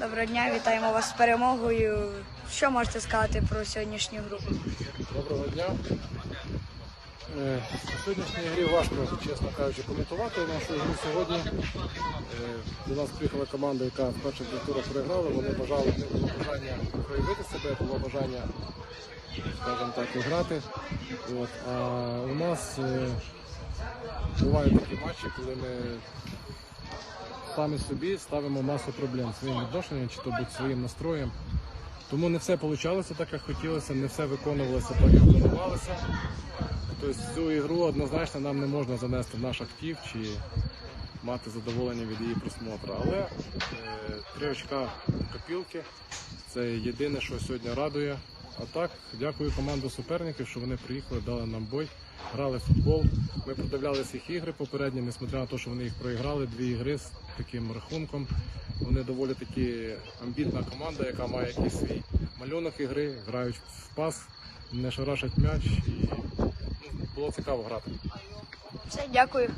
Доброго дня, вітаємо вас з перемогою. Що можете сказати про сьогоднішню гру? Доброго дня. Е, Сьогоднішній грі важко, чесно кажучи, коментувати нашу гру сьогодні. Е, До нас приїхала команда, яка в перших турах програла. Вони бажали було бажання проявити себе, було бажання, скажімо так, і грати. От. А у нас е, бувають такі матчі, коли ми самі собі ставимо масу проблем своїм відношенням, чи то будь своїм настроєм. Тому не все вийшло так, як хотілося, не все виконувалося так, як планувалося. Тобто цю ігру однозначно нам не можна занести в наш актив чи мати задоволення від її просмотру. Але е, три очка копілки це єдине, що сьогодні радує. А так, дякую команду суперників, що вони приїхали, дали нам бой, грали в футбол. Ми продивлялися їх ігри попередні, несмотря на те, що вони їх проіграли, дві ігри з таким рахунком. Вони доволі таки амбітна команда, яка має якийсь свій малюнок ігри, грають в пас, не шарашать м'яч і ну, було цікаво грати. Все, дякую.